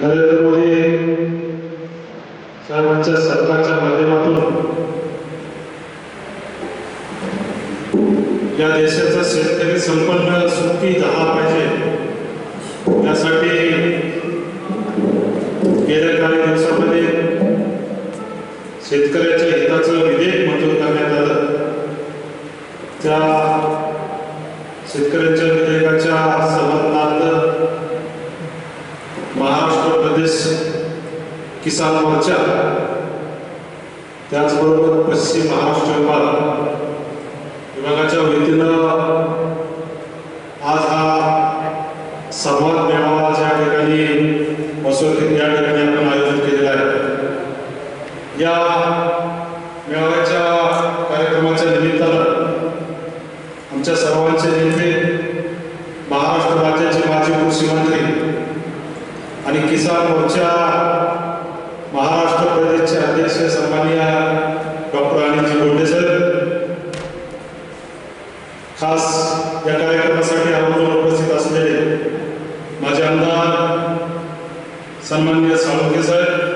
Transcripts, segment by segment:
नरेंद्र मोदी साहेबांच्या सरकारच्या माध्यमातून या देशाचा शेतकरी संपन्न सुखी झाला पाहिजे. त्यासाठी गेल्या काही दिवसामध्ये शेतकऱ्याच्या हिताचं विधेयक मंजूर करण्यात आलं. त्या शेतकऱ्यांच्या विधेयकाच्या समर्थनार्थ महाराष्ट्र प्रदेश किसान मोर्चा त्याचबरोबर पश्चिम महाराष्ट्र विभाग विभागाच्या वतीनं आज हा संवाद मेळावा ज्या ठिकाणी मसोदीत या ठिकाणी आपण आयोजित केलेला आहे. या मेळाव्याच्या कार्यक्रमाच्या निमित्तानं आमच्या सर्वांचे नेते महाराष्ट्र राज्याचे माजी कृषी मंत्री आणि किसान मोर्चा महाराष्ट्र प्रदेशचे अध्यक्ष सन्माननीय डॉक्टर अनिलजी गोंडे सर खास या कार्यक्रमासाठी आवर्जून उपस्थित असलेले माझे आमदार सन्माननीय साळुंके साहेब.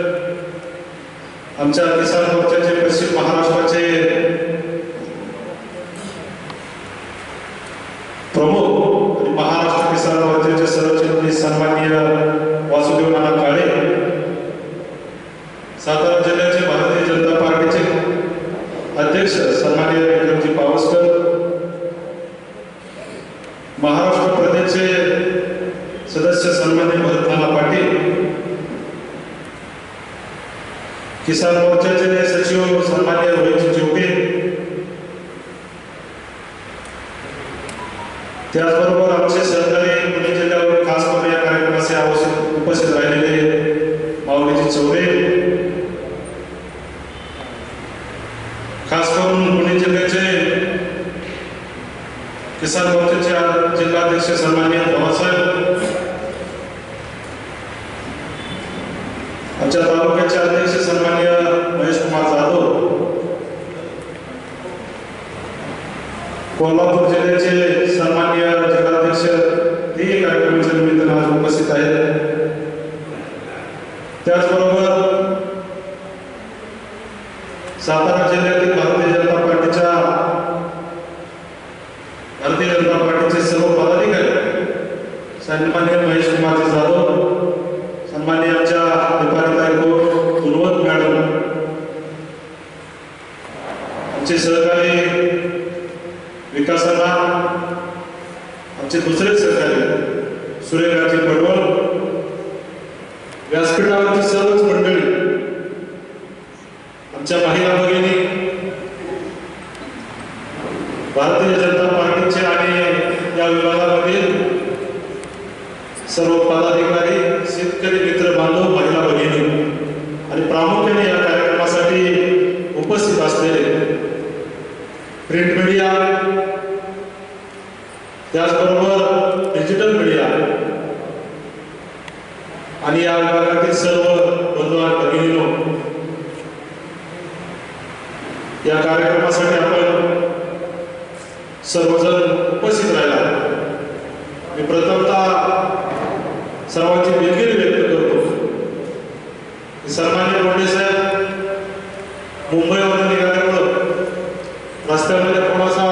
आमच्या किसान मोर्चाचे पश्चिम महाराष्ट्राचे प्रमुख आणि महाराष्ट्र किसान मोर्चाचे सरचिटणीस सन्माननीय वासुदेव नाना काळे सातारा जिल्ह्याचे भारतीय जनता पार्टीचे अध्यक्ष सन्माननीय विक्रमजी पावसकर महाराष्ट्र प्रदेशचे सदस्य सन्मान्य भरतनाना पाटील किसान मोर्चाचे सचिव सन्मान्य रोहितजी चिवटे त्याचबरोबर आमचे सहकारी पुणे जिल्ह्यावर खास करून या कार्यक्रमाचे आवश्यक उपस्थित राहिलेले माऊलीजी चौरे. खास करून पुणे जिल्ह्याचे किसान मोर्चाचे जिल्हाध्यक्ष सन्मान्य भावासाहेब आमच्या तालुक्याचे अध्यक्ष सन्मान्य महेश कुमार जाधव. कोल्हापूर जिल्ह्याचे निमित्तानं आज उपस्थित आहेत त्याचबरोबर सातारा जिल्ह्यातील भारतीय जनता पार्टीच्या भारतीय जनता पार्टीचे सर्व पदाधिकारी सन्मान्य महेश कुमारजी जाधव सन्मान्य आमच्या विभागीय गुणवत मॅडम आमचे सहकारी विकासाला आमचे दुसरे सहकारी सुरेखाजी पडवळ व्यासपीठावरची सर्वच मंडळी आमच्या महिला भगिनी भारतीय जनता पार्टीचे आणि या विभागामधील सर्व पदाधिकारी शेतकरी मित्र बांधव महिला भगिनी आणि प्रामुख्याने या कार्यक्रमासाठी उपस्थित असलेले प्रिंट मीडिया त्याचबरोबर डिजिटल मीडिया आणि या विभागातील सर्व बंधू आणि भगिनीनो या कार्यक्रमासाठी आपण सर्वजण उपस्थित राहिला मी प्रथमतः सर्वांची दिलगिरी व्यक्त करतो की सन्मान्य गोंडे साहेब मुंबईवरून निघाल्यामुळं रस्त्यामध्ये थोडासा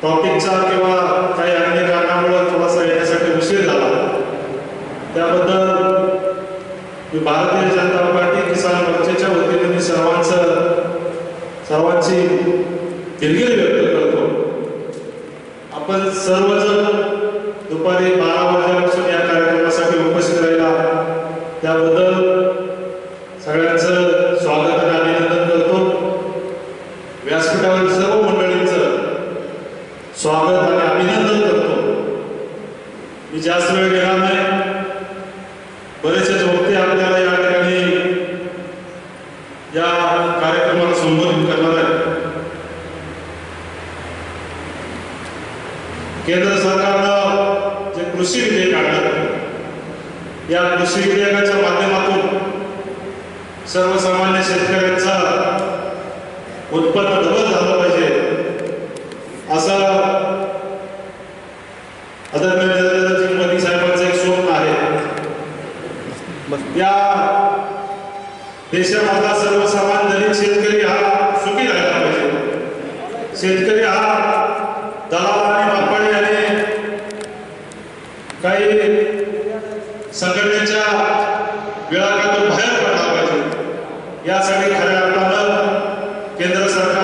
ट्रॉफिकचा किंवा काही अन्य कारणामुळं थोडासा येण्यासाठी उशीर झाला त्याबद्दल मी भारतीय जनता पार्टी किसान मोर्चाच्या वतीने मी सर्वांचं सर्वांची दिलगिरी व्यक्त करतो आपण सर्वजण दुपारी बारा वाजल्यापासून या कार्यक्रमासाठी उपस्थित राहिला त्याबद्दल सगळ्यांचं स्वागत आणि अभिनंदन करतो व्यासपीठावरील सर्व मंडळींचं स्वागत आणि अभिनंदन करतो मी जास्त वेळ घेणार नाही. बरेचसे वक्ते आपल्याला या ठिकाणी या कार्यक्रमाला संबोधित करणार आहेत. केंद्र सरकारनं जे कृषी विधेयक आणलं या कृषी विधेयकाच्या माध्यमातून सर्वसामान्य കേന്ദ്ര സർക്കാർ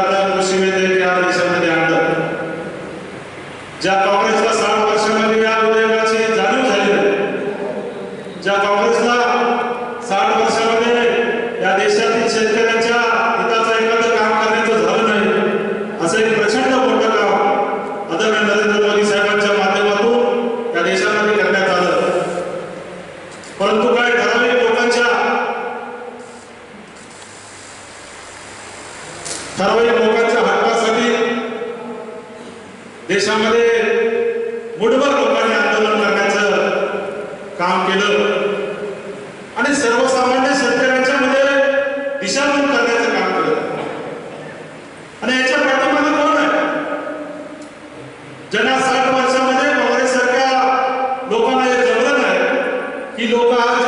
y lo más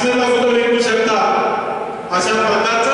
असलेला बदल येऊ शकता अशा प्रकारचा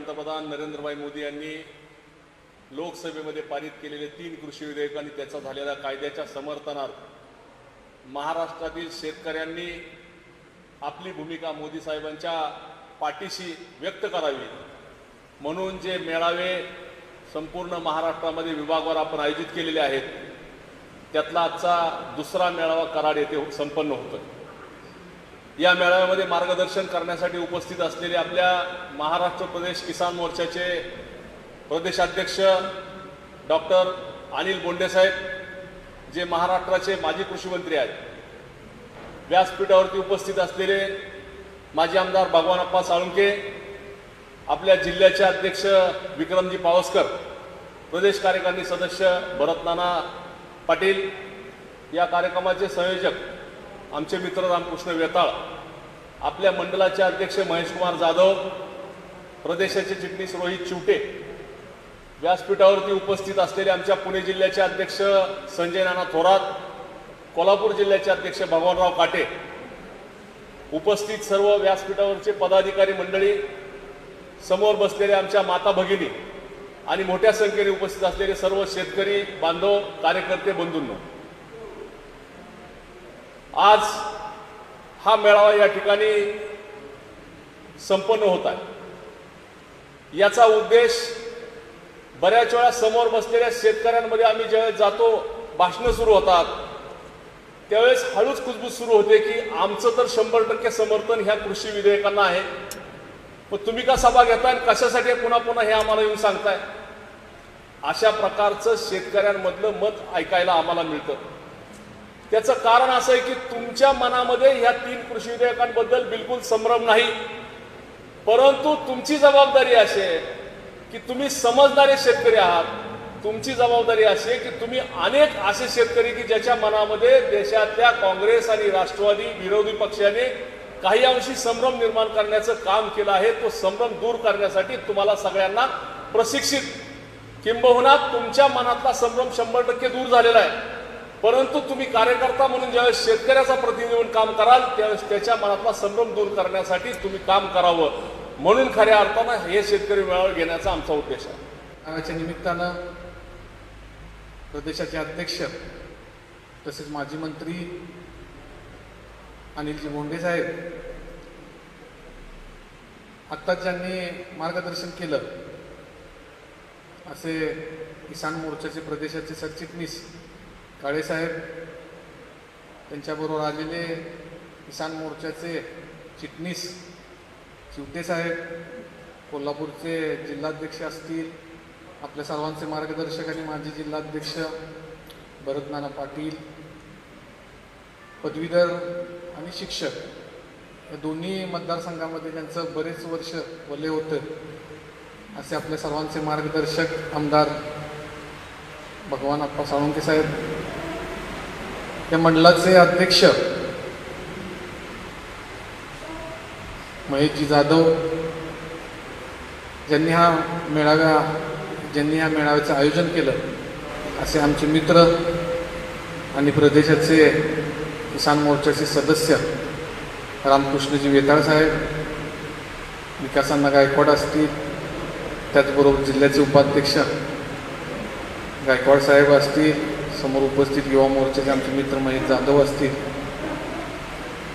पंतप्रधान नरेंद्रभाई मोदी यांनी लोकसभेमध्ये पारित केलेले तीन कृषी विधेयक आणि त्याचा झालेल्या कायद्याच्या समर्थनार्थ महाराष्ट्रातील शेतकऱ्यांनी आपली भूमिका मोदी साहेबांच्या पाठीशी व्यक्त करावी. म्हणून जे मेळावे संपूर्ण महाराष्ट्रामध्ये विभागवार आपण आयोजित केलेले आहेत त्यातला आजचा दुसरा मेळावा कराड येथे संपन्न होतो या मेळाव्यामध्ये मार्गदर्शन करण्यासाठी उपस्थित असलेले आपल्या महाराष्ट्र प्रदेश किसान मोर्चाचे प्रदेशाध्यक्ष डॉक्टर अनिल बोंडेसाहेब जे महाराष्ट्राचे माजी कृषीमंत्री आहेत. व्यासपीठावरती उपस्थित असलेले माजी आमदार भगवानप्पा साळुंके आपल्या जिल्ह्याचे अध्यक्ष विक्रमजी पावसकर प्रदेश कार्यकारिणी सदस्य भरतनाना पाटील या कार्यक्रमाचे संयोजक आमचे मित्र रामकृष्ण वेताळ आपल्या मंडळाचे अध्यक्ष महेशकुमार जाधव प्रदेशाचे चिटणीस रोहित चिवटे व्यासपीठावरती उपस्थित असलेले आमच्या पुणे जिल्ह्याचे अध्यक्ष संजय नाना थोरात कोल्हापूर जिल्ह्याचे अध्यक्ष भगवानराव काटे उपस्थित सर्व व्यासपीठावरचे पदाधिकारी मंडळी समोर बसलेल्या आमच्या माता भगिनी आणि मोठ्या संख्येने उपस्थित असलेले सर्व शेतकरी बांधव कार्यकर्ते बंधूंनो. आज हा मेळावा या ठिकाणी संपन्न होत आहे. याचा उद्देश बऱ्याच वेळा समोर बसलेल्या शेतकऱ्यांमध्ये आम्ही ज्यावेळेस जातो भाषणं सुरू होतात त्यावेळेस हळूच कुजबूज सुरू होते की आमचं तर शंभर टक्के समर्थन ह्या कृषी विधेयकांना आहे. मग तुम्ही का सभा घेताय आणि कशासाठी पुन्हा पुन्हा हे आम्हाला येऊन सांगताय? अशा प्रकारचं शेतकऱ्यांमधलं मत ऐकायला आम्हाला मिळतं. त्याचं कारण असं आहे की तुमच्या मनामध्ये ह्या तीन कृषी विधेयकांबद्दल बिलकुल संभ्रम नाही. परंतु तुमची जबाबदारी अशी आहे की तुम्ही समजणारे शेतकरी आहात. तुमची जबाबदारी अशी आहे की तुम्ही अनेक असे शेतकरी की ज्याच्या मनामध्ये देशातल्या काँग्रेस आणि राष्ट्रवादी विरोधी पक्षाने काही अंशी संभ्रम निर्माण करण्याचं काम केलं आहे. तो संभ्रम दूर करण्यासाठी तुम्हाला सगळ्यांना प्रशिक्षित किंबहुना तुमच्या मनातला संभ्रम शंभर टक्के दूर झालेला आहे. परंतु तुम्ही कार्यकर्ता म्हणून ज्यावेळेस शेतकऱ्याचा प्रतिनिधी म्हणून काम कराल त्यावेळेस त्याच्या मनातला संभ्रम दूर करण्यासाठी तुम्ही काम करावं. म्हणून खऱ्या अर्थानं हे शेतकरी मेळावे घेण्याचा आमचा उद्देश आहे. याच्या निमित्तानं प्रदेशाचे अध्यक्ष तसेच माजी मंत्री अनिलजी बोंडे साहेब आत्ताच ज्यांनी मार्गदर्शन केलं असे किसान मोर्चाचे प्रदेशाचे सरचिटणीस काळेसाहेब त्यांच्याबरोबर आलेले किसान मोर्चाचे चिटणीस चिवटे साहेब कोल्हापूरचे जिल्हाध्यक्ष असतील आपल्या सर्वांचे मार्गदर्शक आणि माजी जिल्हाध्यक्ष भरत नाना पाटील पदवीधर आणि शिक्षक या दोन्ही मतदारसंघामध्ये त्यांचं बरेच वर्ष वले होतं. असे आपल्या सर्वांचे मार्गदर्शक आमदार भगवान अप्पा साळुंके साहेब. या मंडळाचे अध्यक्ष. महेशजी जाधव. ज्यांनी हा मेळाव्या ज्यांनी ह्या मेळाव्याचं आयोजन केलं असे आमचे मित्र आणि प्रदेशाचे किसान मोर्चाचे सदस्य रामकृष्णजी वेताळ साहेब विकासांना गायकवाड असतील त्याचबरोबर जिल्ह्याचे उपाध्यक्ष गायकवाड साहेब असतील समोर उपस्थित युवा मोर्चाचे आमचे मित्र महेश जाधव असतील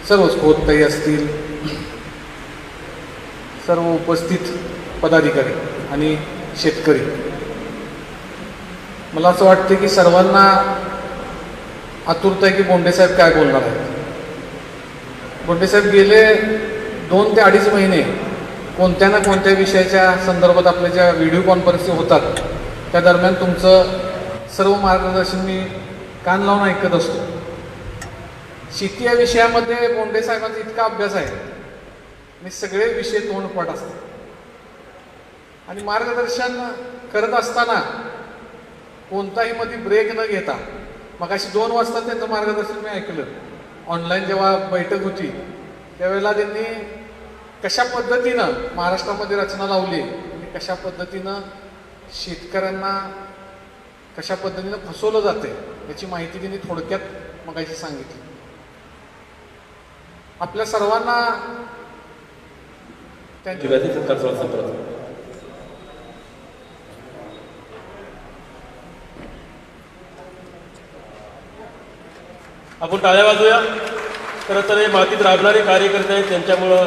सर्वच खोतताई असतील सर्व उपस्थित पदाधिकारी आणि शेतकरी. मला असं वाटतं की सर्वांना आतुरता आहे की बोंडेसाहेब काय बोलणार आहेत. बोंडेसाहेब गेले दोन ते अडीच महिने कोणत्या ना कोणत्या विषयाच्या संदर्भात आपल्या ज्या व्हिडिओ कॉन्फरन्सिंग होतात त्या दरम्यान तुमचं सर्व मार्गदर्शन मी कान लावून ऐकत असतो. शेती या विषयामध्ये बोंडे साहेबांचा इतका अभ्यास आहे. आणि सगळे विषय तोंडपाठ असतात आणि मार्गदर्शन करत असताना कोणताही मध्ये ब्रेक न घेता मग अशी दोन वाजता त्यांचं मार्गदर्शन मी ऐकलं. ऑनलाईन जेव्हा बैठक होती त्यावेळेला त्यांनी कशा पद्धतीनं महाराष्ट्रामध्ये रचना लावली आणि कशा पद्धतीनं शेतकऱ्यांना कशा पद्धतीनं फसवलं जाते याची माहिती त्यांनी थोडक्यात मगाशी सांगितली. आपल्या सर्वांना आपण टाळ्या वाजूया. खरं तर हे मातीत राबणारे कार्यकर्ते आहेत त्यांच्यामुळं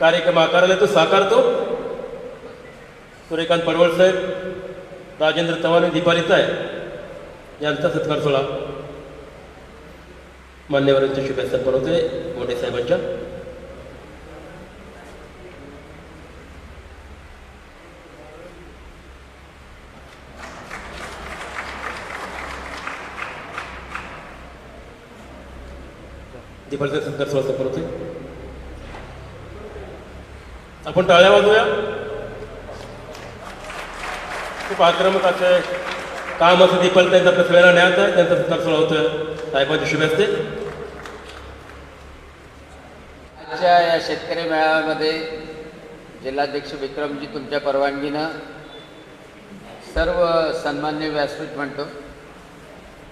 कार्यक्रम आकाराला तो साकारतो. सूर्यकांत परवळ साहेब राजेंद्र चव्हाण दीपाली आहे. यांचा सत्कार सोहळा मान्यवरांच्या शुभेच्छा बनवतोय मोठे साहेबांच्या. दीपालीचा सत्कार सोहळा संपन्न होतोय. आपण टाळ्या वाजूया खूप आक्रमक असं काम असं दीपाली त्यांचा आपल्या सगळ्यांना न्यायच आहे. त्यांचं सत्कार होतं. साहेबांची शुभेच्छा. आजच्या या शेतकरी मेळाव्यामध्ये जिल्हाध्यक्ष विक्रमजी तुमच्या परवानगीनं सर्व सन्मान्य व्यासपीठ म्हणतो.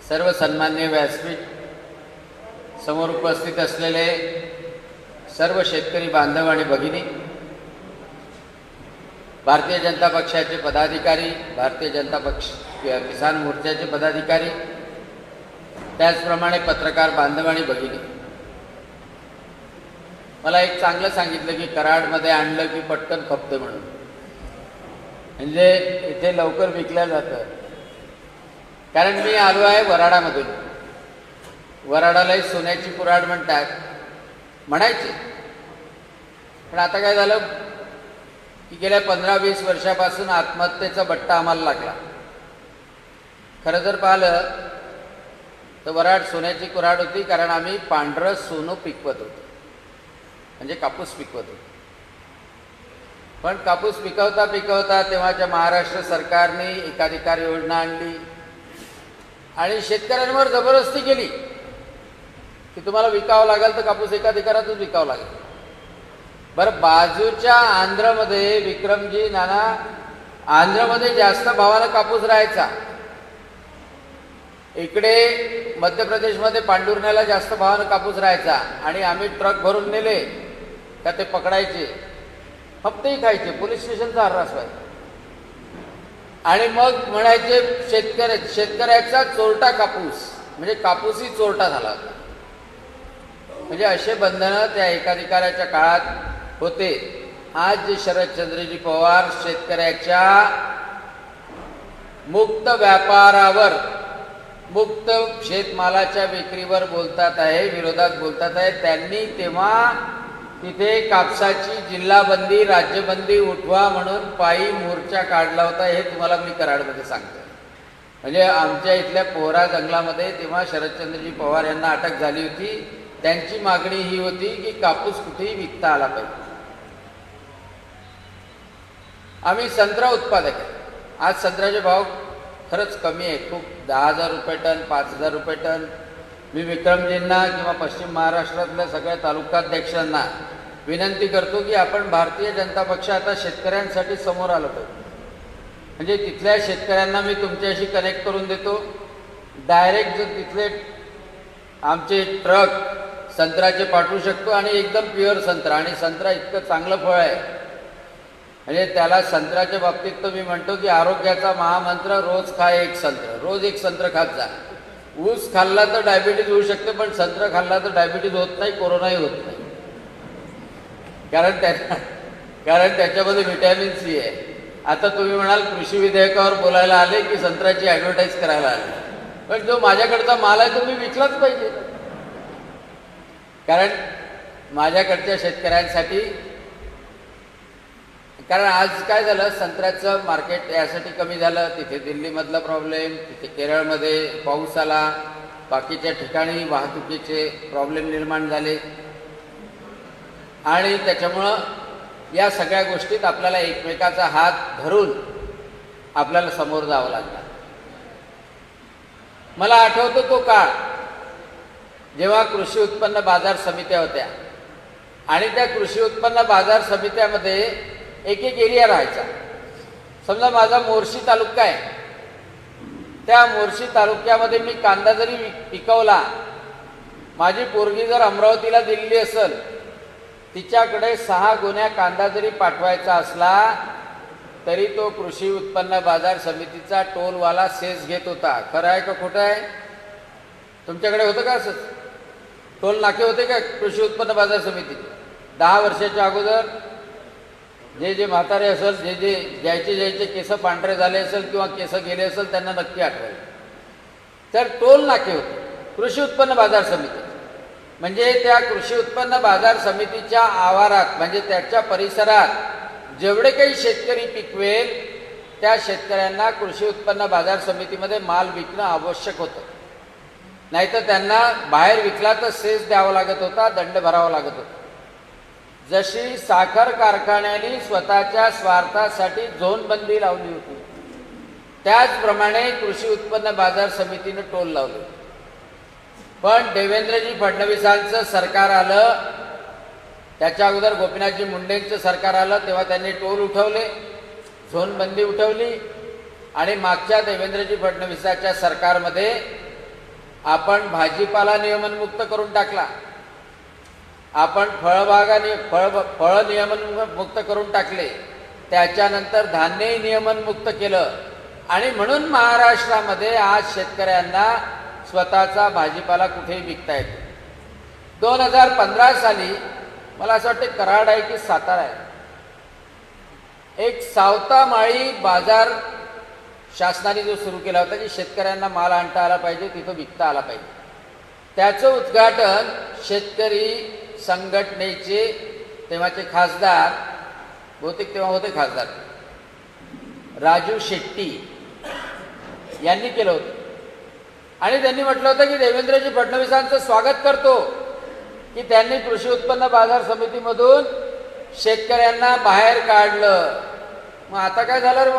सर्व सन्मान्य व्यासपीठ समोर उपस्थित असलेले सर्व शेतकरी बांधव आणि भगिनी भारतीय जनता पक्षाचे पदाधिकारी भारतीय जनता पक्ष किसान मोर्चाचे पदाधिकारी त्याचप्रमाणे पत्रकार बांधव आणि भगिनी. मला एक चांगलं सांगितलं की कराडमध्ये आणलं की पटकन खपतं म्हणून. म्हणजे इथे लवकर विकल्या जातं. कारण मी आलो आहे वराडामधून वराडालाही सोन्याची कुराड म्हणतात. म्हणायचे. पण आता काय झालं? की गेल्या पंधरा वीस वर्षापासून आत्महत्येचा बट्टा आम्हाला लागला. खरं जर पाहिलं तर वराड सोन्याची कुराड होती कारण आम्ही पांढरं सोनं पिकवत होतो. म्हणजे कापूस पिकवत होतो. पण कापूस पिकवता पिकवता तेव्हाच्या महाराष्ट्र सरकारने एकाधिकार योजना आणली आणि शेतकऱ्यांवर जबरदस्ती केली की तुम्हाला विकावं लागेल तर कापूस एकाधिकारातच विकावं लागेल. बरं बाजूच्या आंध्रमध्ये विक्रमजी नाना आंध्रमध्ये जास्त भावानं कापूस राहायचा. इकडे मध्य प्रदेशमध्ये पांडुरण्याला जास्त भावानं कापूस राहायचा आणि आम्ही ट्रक भरून नेले का ते पकडायचे. हप्तेही खायचे. पोलीस स्टेशनचा हर्रास व्हायचा. आणि मग म्हणायचे शेतकऱ्या शेतकऱ्याचा चोरटा कापूस म्हणजे कापूसही चोरटा झाला होता. म्हणजे असे बंधनं त्या एकाधिकाऱ्याच्या काळात होते. आज जे शरदचंद्रजी पवार शेतकऱ्याच्या मुक्त व्यापारावर मुक्त शेतमालाच्या विक्रीवर बोलतात आहे विरोधात बोलतात आहे. त्यांनी तेव्हा तिथे कापसाची जिल्हाबंदी राज्यबंदी उठवा म्हणून पायी मोर्चा काढला होता. हे तुम्हाला मी कराडमध्ये सांगतो म्हणजे आमच्या इथल्या पोहरा जंगलामध्ये तेव्हा शरदचंद्रजी पवार यांना अटक झाली होती. त्यांची मागणी ही होती की कापूस कुठेही विकता आला पाहिजे. आम्ही संत्रा उत्पादक आहे. आज संत्र्याचे भाव खरंच कमी आहे. खूप दहा हजार रुपये टन पाच हजार रुपये टन. मी विक्रमजींना किंवा पश्चिम महाराष्ट्रातल्या सगळ्या तालुकाध्यक्षांना विनंती करतो की आपण भारतीय जनता पक्ष आता शेतकऱ्यांसाठी समोर आलो पाहिजे. म्हणजे तिथल्या शेतकऱ्यांना मी तुमच्याशी कनेक्ट करून देतो. डायरेक्ट जर तिथले आमचे ट्रक संत्र्याचे पाठवू शकतो आणि एकदम प्युअर संत्रा. आणि संत्रा इतकं चांगलं फळ आहे. म्हणजे त्याला संत्र्याच्या बाबतीत तर मी म्हणतो की आरोग्याचा महामंत्र रोज खा एक संत्र. रोज एक संत्र खात जा. ऊस खाल्ला तर डायबिटीज होऊ शकते पण संत्र खाल्ला तर डायबिटीज होत नाही कोरोनाही होत नाही. कारण त्या कारण त्याच्यामध्ये व्हिटॅमिन सी आहे. आता तुम्ही म्हणाल कृषी विधेयकावर बोलायला आले की संत्र्याची ॲडव्हर्टाईज करायला आले. पण जो माझ्याकडचा माल आहे तो मी विकलाच पाहिजे. कारण माझ्याकडच्या शेतकऱ्यांसाठी कारण आज काय झालं संत्र्याचं मार्केट यासाठी कमी झालं तिथे दिल्लीमधला प्रॉब्लेम तिथे केरळमध्ये पाऊस आला बाकीच्या ठिकाणी वाहतुकीचे प्रॉब्लेम निर्माण झाले. आणि त्याच्यामुळं या सगळ्या गोष्टीत आपल्याला एकमेकाचा हात धरून आपल्याला समोर जावं लागलं. मला आठवतो तो काळ जेव्हा कृषी उत्पन्न बाजार समित्या होत्या. आणि त्या कृषी उत्पन्न बाजार समित्यामध्ये एक एक एरिया राहायचा. समजा माझा मोर्शी तालुका आहे. त्या मोर्शी तालुक्यामध्ये मी कांदा जरी पिकवला माझी पोरगी जर अमरावतीला दिलेली असेल तिच्याकडे सहा गुन्ह्या कांदा जरी पाठवायचा असला तरी तो कृषी उत्पन्न बाजार समितीचा टोलवाला सेस घेत होता. खरं आहे का खोटं आहे? तुमच्याकडे होतं का असंच? टोल नाके होते का कृषी उत्पन्न बाजार समिती दहा वर्षाच्या अगोदर जे जे म्हातारे असेल जे जे ज्याचे ज्याचे केस पांढरे झाले असेल किंवा केस गेले असेल त्यांना नक्की आठवेल. तर टोल नाके होते. कृषी उत्पन्न बाजार समिती. म्हणजे त्या कृषी उत्पन्न बाजार समितीच्या आवारात म्हणजे त्याच्या परिसरात जेवढे काही शेतकरी पिकवेल त्या शेतकऱ्यांना कृषी उत्पन्न बाजार समितीमध्ये माल विकणं आवश्यक होतं. नाहीतर त्यांना बाहेर विकला तर सेस द्यावा लागत होता दंड भरावा लागत होता. जशी साखर कारखान्याने स्वतःच्या स्वार्थासाठी झोनबंदी लावली होती त्याचप्रमाणे कृषी उत्पन्न बाजार समितीनं टोल लावले. पण देवेंद्रजी फडणवीसांचं सरकार आलं त्याच्या अगोदर गोपीनाथजी मुंडेंचं सरकार आलं तेव्हा त्यांनी टोल उठवले झोनबंदी उठवली आणि मागच्या देवेंद्रजी फडणवीसाच्या सरकारमध्ये आपण भाजीपाला नियमनमुक्त करून टाकला. आपण फळबागाने फळ फळ नियमन मुक्त करून टाकले. त्याच्यानंतर धान्यही नियमन मुक्त केलं. आणि म्हणून महाराष्ट्रामध्ये आज शेतकऱ्यांना स्वतःचा भाजीपाला कुठेही विकता येतो दोन हजार पंधरा साली मला असं वाटतं कराड आहे की सातारा आहे. एक सावतामाळी बाजार शासनाने जो सुरू केला होता की शेतकऱ्यांना माल आणता आला पाहिजे तिथं विकता आला पाहिजे. त्याचं उद्घाटन शेतकरी संघटनेचे तेव्हाचे खासदार बहुतेक तेव्हा होते खासदार. राजू शेट्टी यांनी केलं होतं. आणि त्यांनी म्हटलं होतं की देवेंद्रजी फडणवीसांचं स्वागत करतो की त्यांनी कृषी उत्पन्न बाजार समितीमधून शेतकऱ्यांना बाहेर काढलं. मग आता काय झालं रे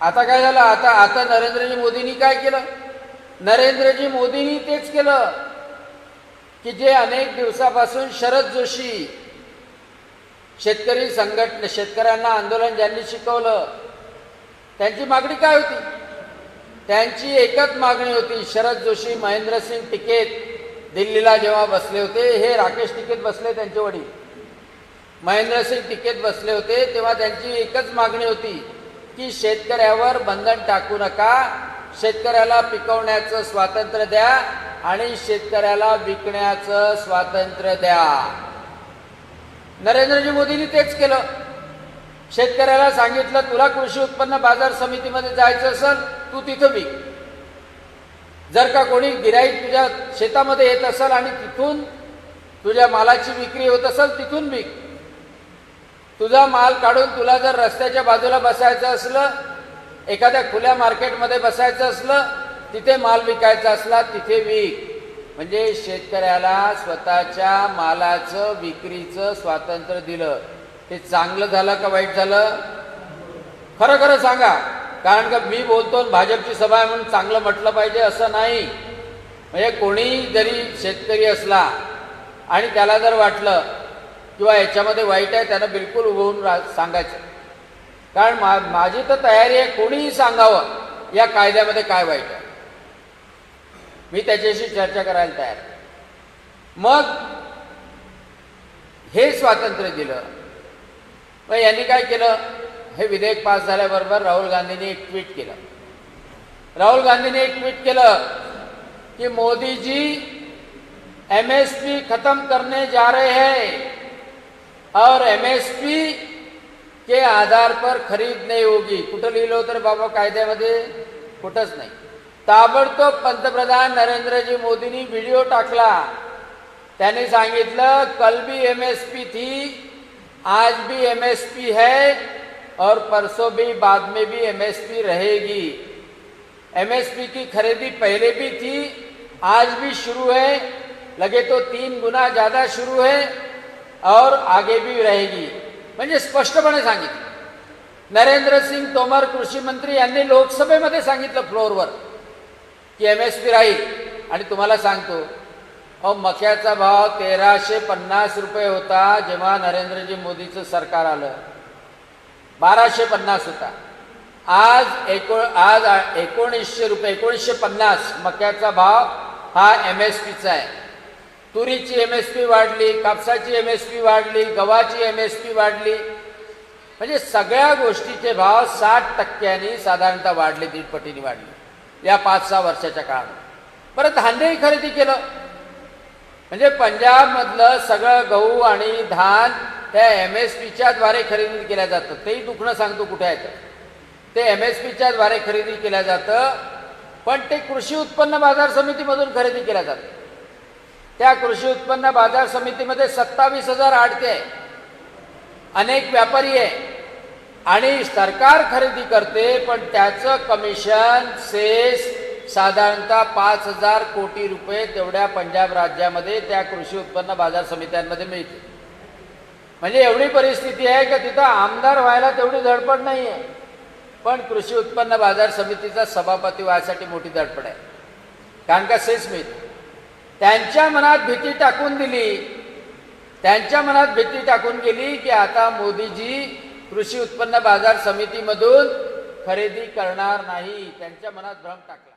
आता काय झालं? आता आता नरेंद्रजी मोदींनी काय केलं? नरेंद्रजी मोदींनी तेच केलं. की जे अनेक दिवसापासून शरद जोशी शेतकरी संघटने शेतकऱ्यांना आंदोलन ज्यांनी शिकवलं त्यांची मागणी काय होती? त्यांची एकच मागणी होती शरद जोशी महेंद्रसिंग टिकेत दिल्लीला जेव्हा बसले होते हे राकेश टिकेत बसले त्यांचे वडील. महेंद्रसिंग टिकेत बसले होते तेव्हा त्यांची एकच मागणी होती की शेतकऱ्यावर बंधन टाकू नका शेतकऱ्याला पिकवण्याचं स्वातंत्र्य द्या आणि शेतकऱ्याला विकण्याचं स्वातंत्र्य द्या. नरेंद्रजी मोदींनी तेच केलं. शेतकऱ्याला सांगितलं तुला कृषी उत्पन्न बाजार समितीमध्ये जायचं असेल तू तिथं विक. जर का कोणी गिराईक तुझ्या शेतामध्ये येत असेल आणि तिथून तुझ्या मालाची विक्री होत असेल तिथून विक. तुझा माल काढून तुला जर रस्त्याच्या बाजूला बसायचं असलं एखाद्या खुल्या मार्केटमध्ये बसायचं असलं तिथे माल विकायचा असला तिथे विक. म्हणजे शेतकऱ्याला स्वतःच्या मालाचं विक्रीचं स्वातंत्र्य दिलं. ते चांगलं झालं का वाईट झालं? खरं खरं सांगा. कारण का मी बोलतो भाजपची सभा आहे म्हणून चांगलं म्हटलं पाहिजे असं नाही. म्हणजे कोणी जरी शेतकरी असला आणि त्याला जर वाटलं किंवा याच्यामध्ये वाईट आहे त्यानं बिलकुल उभं होऊन रा सांगायचं. कारण मा माझी तर तयारी आहे कोणीही सांगावं या कायद्यामध्ये काय वाईट आहे. मी त्याच्याशी चर्चा करायला तयार. मग हे स्वातंत्र्य दिलं. मग यांनी काय केलं? हे विधेयक पास झाल्याबरोबर राहुल गांधींनी एक ट्विट केलं. राहुल गांधींनी एक ट्विट केलं कि मोदी जी एमएसपी खत्म करने जा रहे हैं और एमएसपी के आधार पर खरीद नाही होगी. कुठं लिहिलं होतं बाबा? कायद्यामध्ये कुठंच नाही. ताबडतोब पंतप्रधान नरेंद्रजी मोदींनी व्हिडिओ टाकला. त्यांनी सांगितलं कल भी पी थी आज भी एम एस पी है और परसों भी बाद में भी एम एस पी रहेगी. एम एस पी की खरीदी पहले भी थी आज भी शुरू है। लगे तो तीन गुना ज़्यादा शुरू है और आगे भी रहेगी। म्हणजे स्पष्टपणे सांगितलं. नरेंद्र सिंग तोमर कृषी मंत्री यांनी लोकसभेमध्ये सांगितलं फ्लोअरवर की एम एस पी राहील. आणि तुम्हाला सांगतो अहो मक्याचा भाव तेराशे पन्नास रुपये होता जेव्हा नरेंद्रजी मोदीचं सरकार आलं. बाराशे पन्नास होता. आज एको आज एकोणीसशे रुपये एकोणीसशे पन्नास मक्याचा भाव हा एम एस पीचा आहे. तुरीची एम एस पी वाढली कापसाची एम एस पी वाढली गव्हाची एम एस पी वाढली. म्हणजे सगळ्या गोष्टीचे भाव साठ टक्क्यांनी साधारणतः वाढले दीडपटीने वाढले. या पाच सहा वर्षाच्या काळात. परत धान्यही खरेदी केलं. म्हणजे पंजाबमधलं सगळं गहू आणि धान त्या एम एस पीच्या द्वारे खरेदी केल्या जातं. तेही दुखणं सांगतो कुठे आहे ते एम एस पीच्या द्वारे खरेदी केलं जातं पण ते कृषी उत्पन्न बाजार समितीमधून खरेदी केलं जातं. त्या कृषी उत्पन्न बाजार समितीमध्ये सत्तावीस हजार आडते आहे. अनेक व्यापारी आहे. आणि सरकार खरेदी करते पण त्याचं कमिशन सेस साधारणतः पाच हजार कोटी रुपये तेवढ्या पंजाब राज्यामध्ये त्या कृषी उत्पन्न बाजार समित्यांमध्ये मिळते म्हणजे एवढी परिस्थिती आहे की तिथं आमदार व्हायला तेवढी धडपड नाही आहे पण कृषी उत्पन्न बाजार समितीचा सभापती व्हायसाठी मोठी धडपड आहे. कारण का सेस मिळते त्यांच्या मनात भीती टाकून दिली. त्यांच्या मनात भीती टाकून गेली की आता मोदीजी कृषी उत्पन्न बाजार समितीमधून खरेदी करणार नाही. त्यांच्या मनात भ्रम टाकला.